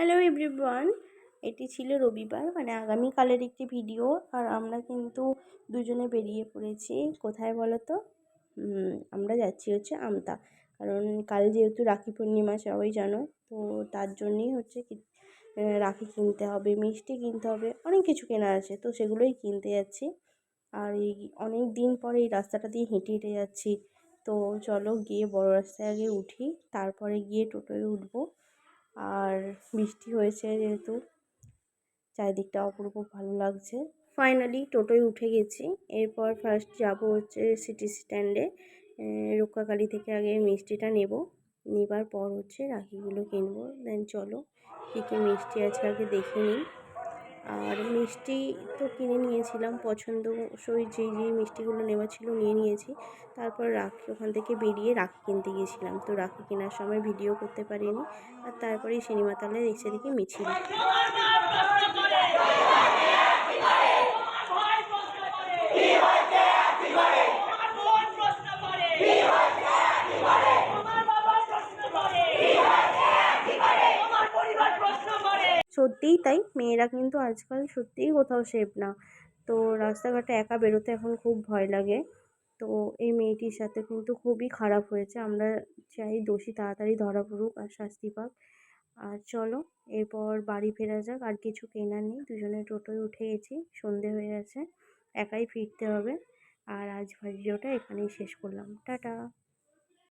Hello everyone এটি ছিল রবিবার মানে আগামীকালের একটি ভিডিও আর আমরা কিন্তু দুজনে বেরিয়ে পড়েছি। কোথায় বলো তো আমরা যাচ্ছি হচ্ছে আমতা। কারণ কাল যেহেতু রাখি পূর্ণিমা, সবাই জানো, তো তার জন্যই হচ্ছে রাখি কিনতে হবে, মিষ্টি কিনতে হবে, অনেক কিছু কেনা আছে, তো সেগুলোই কিনতে যাচ্ছি। আর এই অনেক দিন পরে এই রাস্তাটা দিয়ে হেঁটে হেঁটে যাচ্ছি। তো চলো গিয়ে বড় রাস্তায় আগে উঠি, তারপরে গিয়ে টোটোয় উঠবো। আর বৃষ্টি হয়েছে যেহেতু, চারিদিকটা অপরূপ ভালো লাগছে। ফাইনালি টোটোয় উঠে গেছি, এরপর ফার্স্ট যাব হচ্ছে সিটি স্ট্যান্ডে রক্ষাকালী থেকে আগে মিষ্টিটা নেব। নেবার পর হচ্ছে রাখিগুলো কিনবো দেন চলো কী কী মিষ্টি আছে আগে দেখে নিই। আর মিষ্টি তো কিনে নিয়েছিলাম, পছন্দ সই যেই যেই মিষ্টিগুলো নেওয়া ছিল নিয়ে নিয়েছি। তারপর রাখি, ওখান থেকে বেরিয়ে রাখি কিনতে গিয়েছিলাম। তো রাখি কেনার সময় ভিডিও করতে পারিনি। আর তারপরেই সিনেমাতালে এসে দেখি মিছিল। সত্যিই তাই। মেয়েরা কিন্তু আজকাল সত্যিই কোথাও সেফ না। তো রাস্তাঘাটে একা বেরোতে এখন খুব ভয় লাগে। তো এই মেয়েটির সাথে কিন্তু খুবই খারাপ হয়েছে। আমরা চাই দোষী তাড়াতাড়ি ধরা পড়ুক আর শাস্তি পাক। আর চলো, এরপর বাড়ি ফেরা যাক। আর কিছু কেনার নেই। দুজনে টোটোয় উঠে গেছি। সন্ধে হয়ে গেছে। একাই ফিরতে হবে। আর আজ ভিডিওটা এখানেই শেষ করলাম। টাটা!